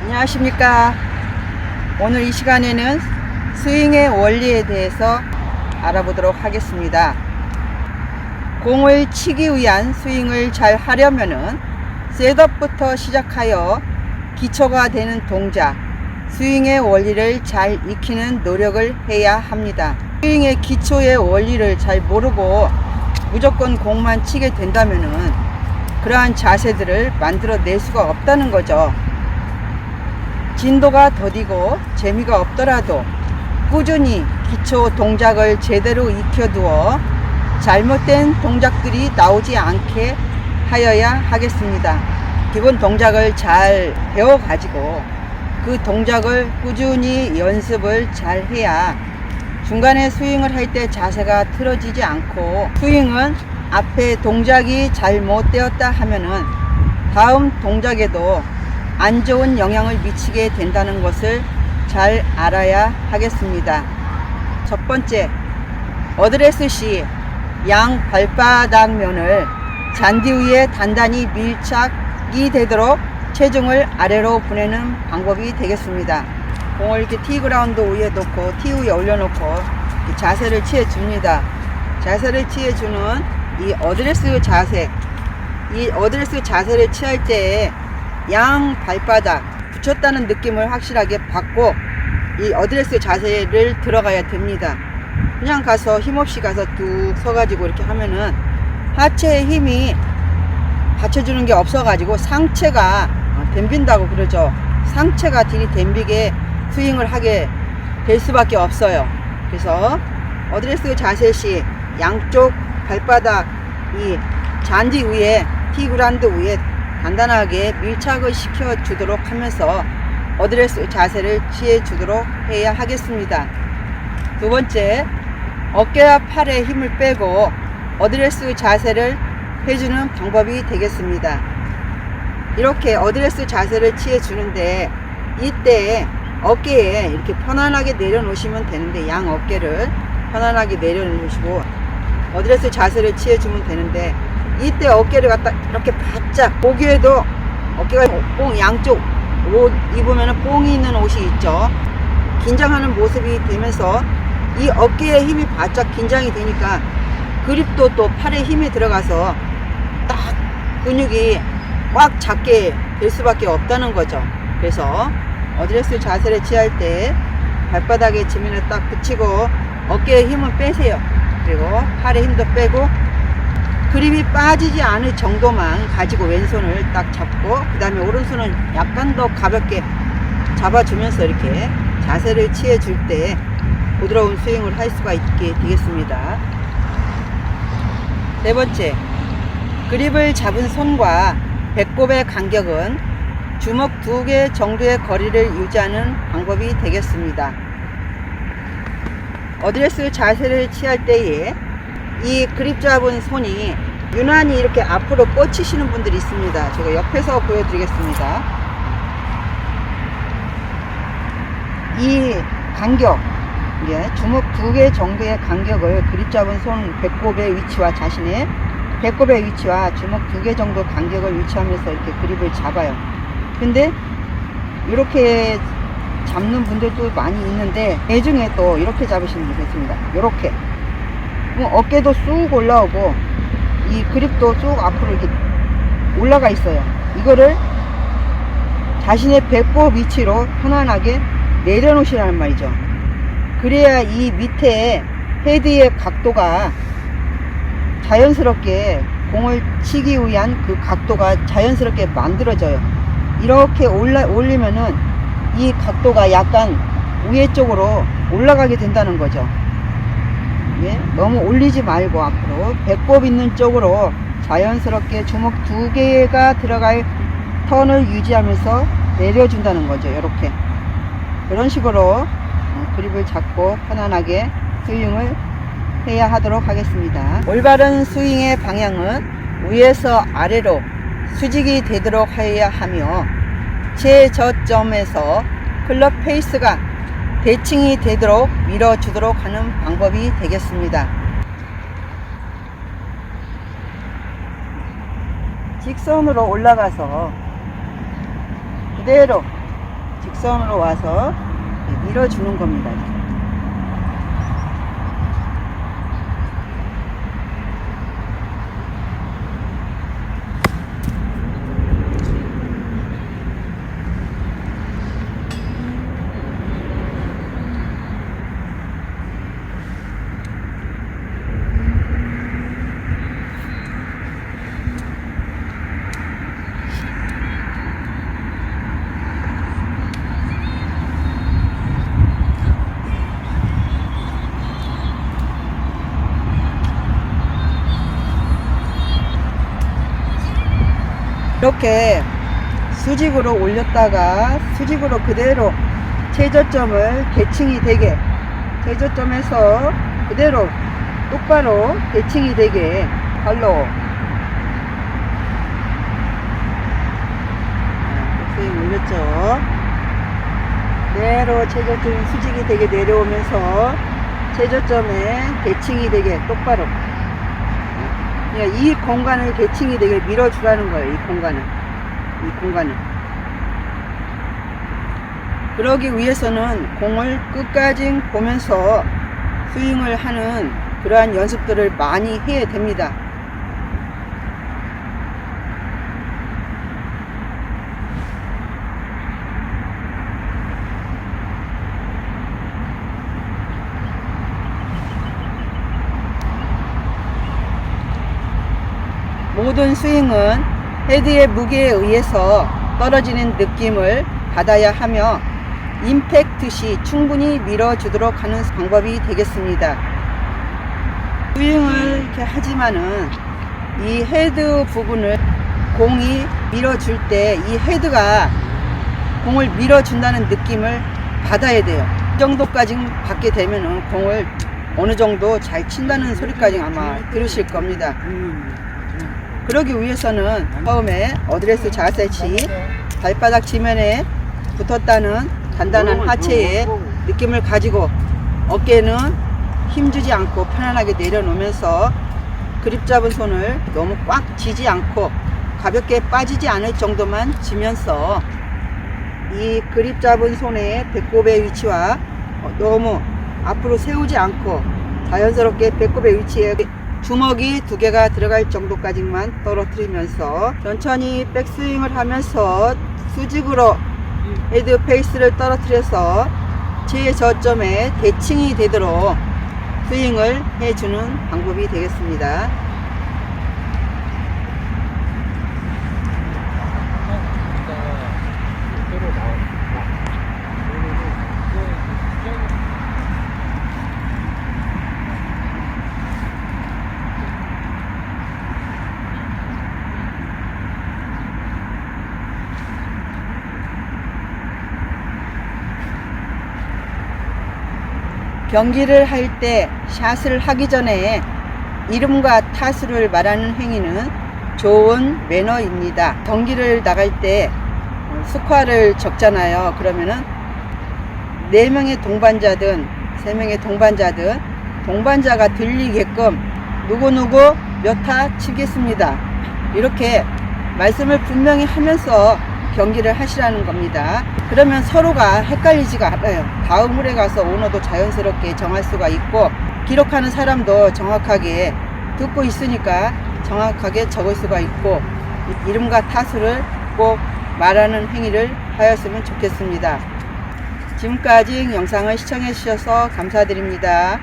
안녕하십니까. 오늘 이 시간에는 스윙의 원리에 대해서 알아보도록 하겠습니다. 공을 치기 위한 스윙을 잘 하려면은 셋업부터 시작하여 기초가 되는 동작, 스윙의 원리를 잘 익히는 노력을 해야 합니다. 스윙의 기초의 원리를 잘 모르고 무조건 공만 치게 된다면은 그러한 자세들을 만들어 낼 수가 없다는 거죠. 진도가 더디고 재미가 없더라도 꾸준히 기초 동작을 제대로 익혀두어 잘못된 동작들이 나오지 않게 하여야 하겠습니다. 기본 동작을 잘 배워가지고 그 동작을 꾸준히 연습을 잘 해야 중간에 스윙을 할 때 자세가 틀어지지 않고 스윙은 앞에 동작이 잘못되었다 하면은 다음 동작에도 안 좋은 영향을 미치게 된다는 것을 잘 알아야 하겠습니다. 첫 번째, 어드레스 시 양 발바닥 면을 잔디 위에 단단히 밀착이 되도록 체중을 아래로 보내는 방법이 되겠습니다. 공을 이렇게 티그라운드 위에 놓고 티 위에 올려놓고 이 자세를 취해 줍니다. 자세를 취해 주는 이 어드레스 자세, 이 어드레스 자세를 취할 때에 양 발바닥 붙였다는 느낌을 확실하게 받고 이 어드레스 자세를 들어가야 됩니다. 그냥 가서 힘없이 가서 뚝 서가지고 이렇게 하면은 하체의 힘이 받쳐주는 게 없어가지고 상체가 어, 댐빈다고 그러죠. 상체가 들이 댐비게 스윙을 하게 될 수밖에 없어요. 그래서 어드레스 자세 시 양쪽 발바닥 이 잔디 위에 티그란드 위에 간단하게 밀착을 시켜 주도록 하면서 어드레스 자세를 취해 주도록 해야 하겠습니다. 두 번째, 어깨와 팔에 힘을 빼고 어드레스 자세를 해주는 방법이 되겠습니다. 이렇게 어드레스 자세를 취해 주는데 이때 어깨에 이렇게 편안하게 내려놓으시면 되는데 양 어깨를 편안하게 내려놓으시고 어드레스 자세를 취해 주면 되는데 이때 어깨를 갖다 이렇게 바짝 보기에도 어깨가 뽕 양쪽 옷 입으면 뽕이 있는 옷이 있죠. 긴장하는 모습이 되면서 이 어깨에 힘이 바짝 긴장이 되니까 그립도 또 팔에 힘이 들어가서 딱 근육이 꽉 잡게 될 수밖에 없다는 거죠. 그래서 어드레스 자세를 취할 때 발바닥에 지면을 딱 붙이고 어깨에 힘을 빼세요. 그리고 팔에 힘도 빼고 그립이 빠지지 않을 정도만 가지고 왼손을 딱 잡고 그 다음에 오른손은 약간 더 가볍게 잡아주면서 이렇게 자세를 취해 줄 때 부드러운 스윙을 할 수가 있게 되겠습니다. 네 번째, 그립을 잡은 손과 배꼽의 간격은 주먹 두 개 정도의 거리를 유지하는 방법이 되겠습니다. 어드레스 자세를 취할 때에 이 그립 잡은 손이 유난히 이렇게 앞으로 뻗치시는 분들이 있습니다. 제가 옆에서 보여드리겠습니다. 이 간격, 예, 주먹 두 개 정도의 간격을 그립 잡은 손 배꼽의 위치와 자신의 배꼽의 위치와 주먹 두 개 정도 간격을 위치하면서 이렇게 그립을 잡아요. 근데 이렇게 잡는 분들도 많이 있는데 대중에 또 이렇게 잡으시는 분이 있습니다. 이렇게 어깨도 쑥 올라오고 이 그립도 쭉 앞으로 이렇게 올라가 있어요. 이거를 자신의 배꼽 위치로 편안하게 내려놓으시라는 말이죠. 그래야 이 밑에 헤드의 각도가 자연스럽게 공을 치기 위한 그 각도가 자연스럽게 만들어져요. 이렇게 올라, 올리면은 이 각도가 약간 위에 쪽으로 올라가게 된다는 거죠. 예? 너무 올리지 말고 앞으로 배꼽 있는 쪽으로 자연스럽게 주먹 두 개가 들어갈 턴을 유지하면서 내려준다는 거죠. 이렇게 이런 식으로 어, 그립을 잡고 편안하게 스윙을 해야 하도록 하겠습니다. 올바른 스윙의 방향은 위에서 아래로 수직이 되도록 해야 하며 최저점에서 클럽 페이스가 대칭이 되도록 밀어주도록 하는 방법이 되겠습니다. 직선으로 올라가서 그대로 직선으로 와서 밀어주는 겁니다. 이렇게 수직으로 올렸다가 수직으로 그대로 최저점을 대칭이 되게 최저점에서 그대로 똑바로 대칭이 되게 발로 스윙 올렸죠 그대로 최저점이 수직이 되게 내려오면서 최저점에 대칭이 되게 똑바로 예, 이 공간을 대칭이 되게 밀어주라는 거예요. 이 공간을. 이 공간을. 그러기 위해서는 공을 끝까지 보면서 스윙을 하는 그러한 연습들을 많이 해야 됩니다. 모든 스윙은 헤드의 무게에 의해서 떨어지는 느낌을 받아야 하며 임팩트 시 충분히 밀어주도록 하는 방법이 되겠습니다. 스윙을 이렇게 하지만은 이 헤드 부분을 공이 밀어줄 때 이 헤드가 공을 밀어준다는 느낌을 받아야 돼요. 이 정도까지 받게 되면은 공을 어느 정도 잘 친다는 소리까지 아마 들으실 겁니다. 그러기 위해서는 처음에 어드레스 자세치 발바닥 지면에 붙었다는 단단한 하체의 느낌을 가지고 어깨는 힘주지 않고 편안하게 내려놓으면서 그립 잡은 손을 너무 꽉 쥐지 않고 가볍게 빠지지 않을 정도만 쥐면서 이 그립 잡은 손의 배꼽의 위치와 어, 너무 앞으로 세우지 않고 자연스럽게 배꼽의 위치에 주먹이 두 개가 들어갈 정도까지만 떨어뜨리면서 천천히 백스윙을 하면서 수직으로 헤드 페이스를 떨어뜨려서 최저점에 대칭이 되도록 스윙을 해주는 방법이 되겠습니다. 경기를 할 때 샷을 하기 전에 이름과 타수를 말하는 행위는 좋은 매너입니다. 경기를 나갈 때 스코어를 적잖아요. 그러면은 네 명의 동반자든 세 명의 동반자든 동반자가 들리게끔 누구누구 몇 타 치겠습니다. 이렇게 말씀을 분명히 하면서 경기를 하시라는 겁니다. 그러면 서로가 헷갈리지가 않아요. 다음 홀에 가서 오너도 자연스럽게 정할 수가 있고 기록하는 사람도 정확하게 듣고 있으니까 정확하게 적을 수가 있고 이름과 타수를 꼭 말하는 행위를 하였으면 좋겠습니다. 지금까지 영상을 시청해 주셔서 감사드립니다.